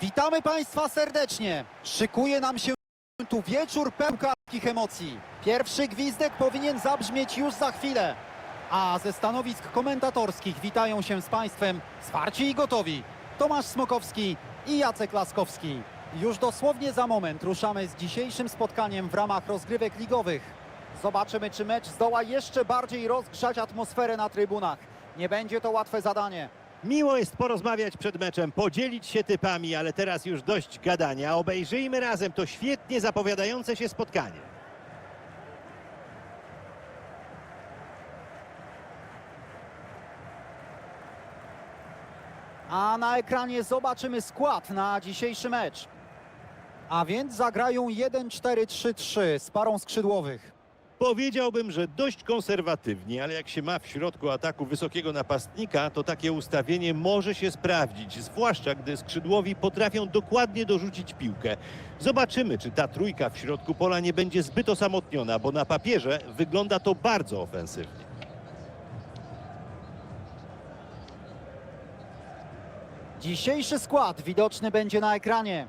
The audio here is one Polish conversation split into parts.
Witamy Państwa serdecznie. Szykuje nam się tu wieczór pełkich emocji. Pierwszy gwizdek powinien zabrzmieć już za chwilę. A ze stanowisk komentatorskich witają się z Państwem zwarci i gotowi. Tomasz Smokowski i Jacek Laskowski. Już dosłownie za moment ruszamy z dzisiejszym spotkaniem w ramach rozgrywek ligowych. Zobaczymy, czy mecz zdoła jeszcze bardziej rozgrzać atmosferę na trybunach. Nie będzie to łatwe zadanie. Miło jest porozmawiać przed meczem, podzielić się typami, ale teraz już dość gadania. Obejrzyjmy razem to świetnie zapowiadające się spotkanie. A na ekranie zobaczymy skład na dzisiejszy mecz. A więc zagrają 1-4-3-3 z parą skrzydłowych. Powiedziałbym, że dość konserwatywnie, ale jak się ma w środku ataku wysokiego napastnika, to takie ustawienie może się sprawdzić, zwłaszcza gdy skrzydłowi potrafią dokładnie dorzucić piłkę. Zobaczymy, czy ta trójka w środku pola nie będzie zbyt osamotniona, bo na papierze wygląda to bardzo ofensywnie. Dzisiejszy skład widoczny będzie na ekranie.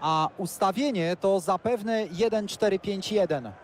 A ustawienie to zapewne 1-4-5-1.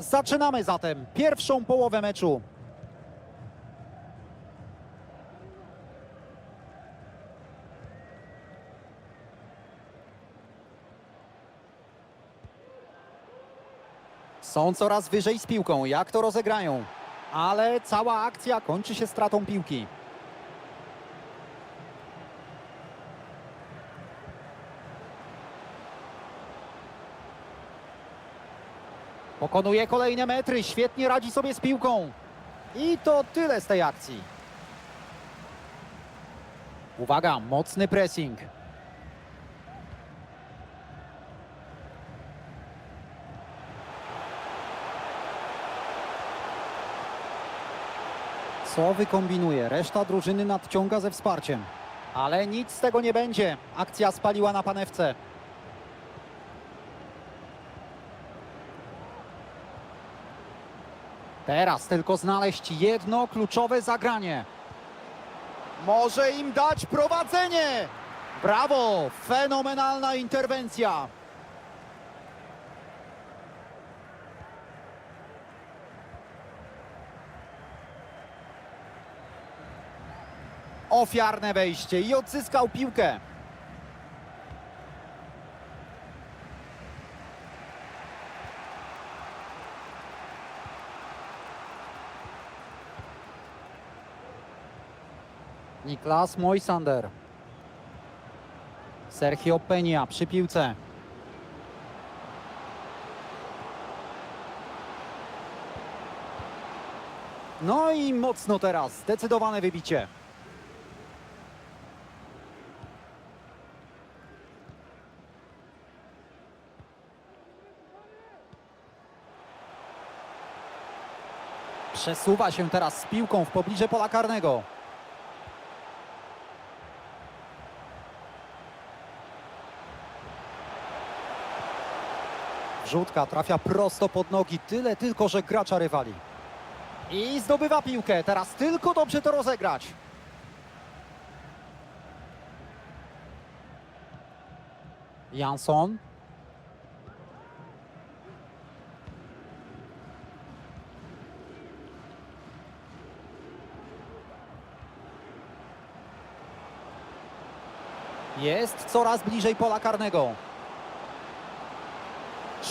Zaczynamy zatem pierwszą połowę meczu. Są coraz wyżej z piłką. Jak to rozegrają? Ale cała akcja kończy się stratą piłki. Pokonuje kolejne metry, świetnie radzi sobie z piłką. I to tyle z tej akcji. Uwaga, mocny pressing. Co wykombinuje? Reszta drużyny nadciąga ze wsparciem. Ale nic z tego nie będzie. Akcja spaliła na panewce. Teraz tylko znaleźć jedno kluczowe zagranie. Może im dać prowadzenie. Brawo! Fenomenalna interwencja. Ofiarne wejście i odzyskał piłkę. Niklas Moisander. Sergio Peña przy piłce. No i mocno teraz, zdecydowane wybicie. Przesuwa się teraz z piłką w pobliże pola karnego. Wrzutka trafia prosto pod nogi, tyle tylko, że gracza rywali. I zdobywa piłkę, teraz tylko dobrze to rozegrać. Jansson. Jest coraz bliżej pola karnego.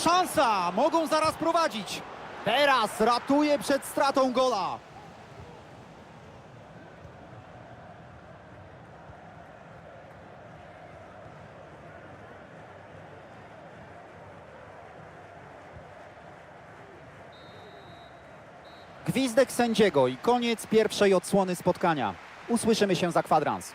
Szansa! Mogą zaraz prowadzić. Teraz ratuje przed stratą gola. Gwizdek sędziego i koniec pierwszej odsłony spotkania. Usłyszymy się za kwadrans.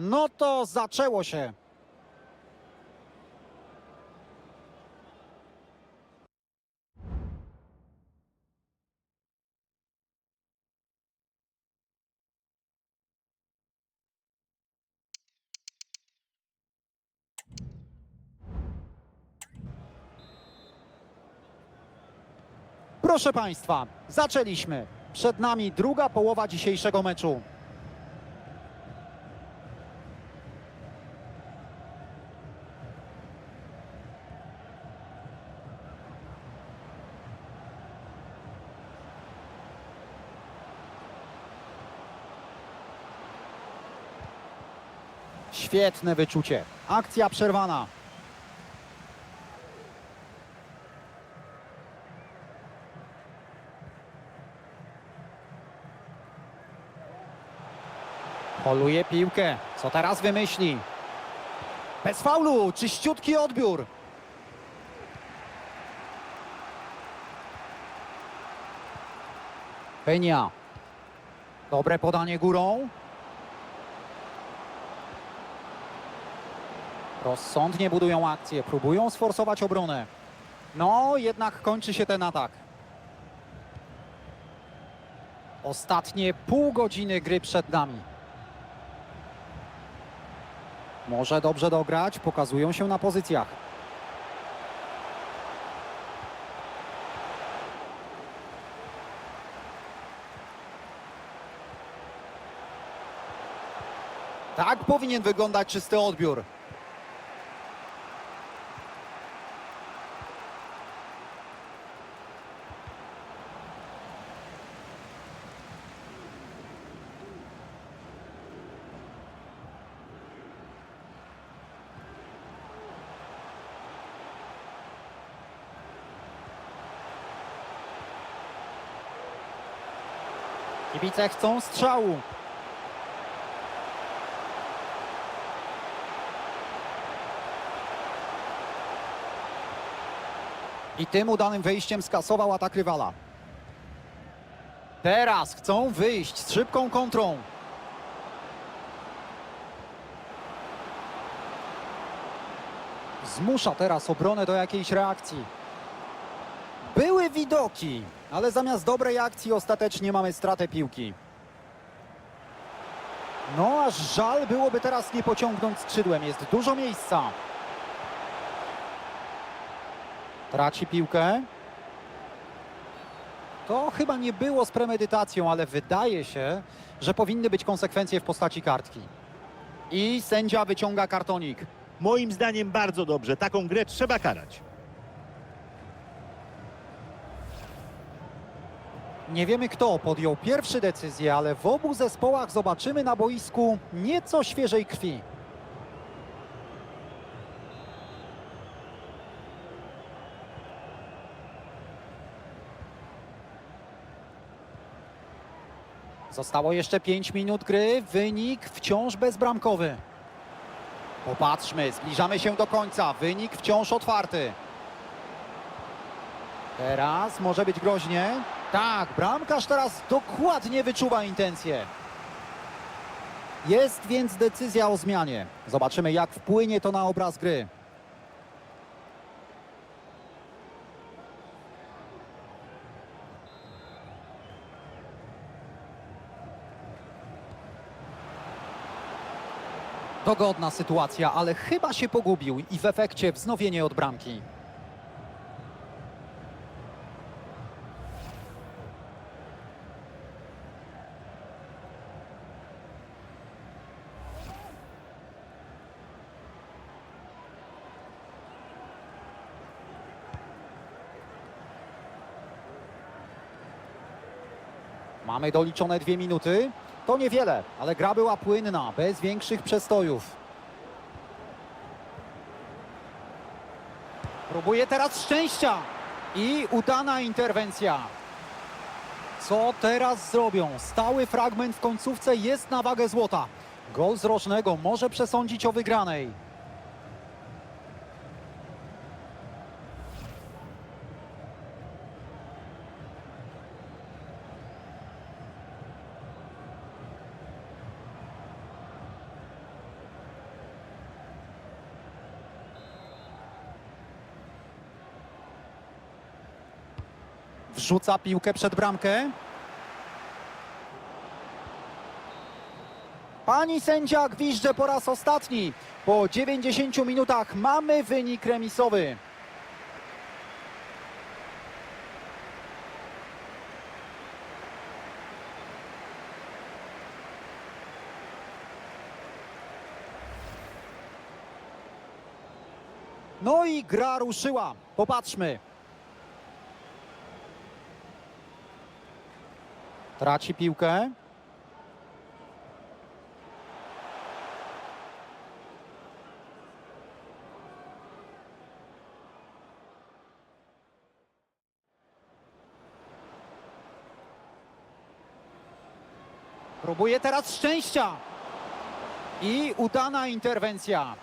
No to zaczęło się. Proszę Państwa, zaczęliśmy. Przed nami druga połowa dzisiejszego meczu. Świetne wyczucie. Akcja przerwana. Poluje piłkę. Co teraz wymyśli? Bez faulu, czyściutki odbiór. Penia. Dobre podanie górą. Rozsądnie budują akcję, próbują sforsować obronę. No, jednak kończy się ten atak. Ostatnie pół godziny gry przed nami. Może dobrze dograć, pokazują się na pozycjach. Tak powinien wyglądać czysty odbiór. Kibice chcą strzału. I tym udanym wejściem skasował atak rywala. Teraz chcą wyjść z szybką kontrą. Zmusza teraz obronę do jakiejś reakcji. Widoki, ale zamiast dobrej akcji ostatecznie mamy stratę piłki. No aż żal byłoby teraz nie pociągnąć skrzydłem. Jest dużo miejsca. Traci piłkę. To chyba nie było z premedytacją, ale wydaje się, że powinny być konsekwencje w postaci kartki. I sędzia wyciąga kartonik. Moim zdaniem bardzo dobrze. Taką grę trzeba karać. Nie wiemy kto podjął pierwszy decyzję, ale w obu zespołach zobaczymy na boisku nieco świeżej krwi. Zostało jeszcze 5 minut gry, wynik wciąż bezbramkowy. Popatrzmy, zbliżamy się do końca, wynik wciąż otwarty. Teraz może być groźnie. Tak, bramkarz teraz dokładnie wyczuwa intencje. Jest więc decyzja o zmianie. Zobaczymy, jak wpłynie to na obraz gry. Dogodna sytuacja, ale chyba się pogubił i w efekcie wznowienie od bramki. Mamy doliczone dwie minuty. To niewiele, ale gra była płynna, bez większych przestojów. Próbuje teraz szczęścia i udana interwencja. Co teraz zrobią? Stały fragment w końcówce jest na wagę złota. Gol z rocznego może przesądzić o wygranej. Wrzuca piłkę przed bramkę. Pani sędzia gwizdże po raz ostatni. Po 90 minutach mamy wynik remisowy. No i gra ruszyła. Popatrzmy. Traci piłkę. Próbuje teraz szczęścia. I udana interwencja.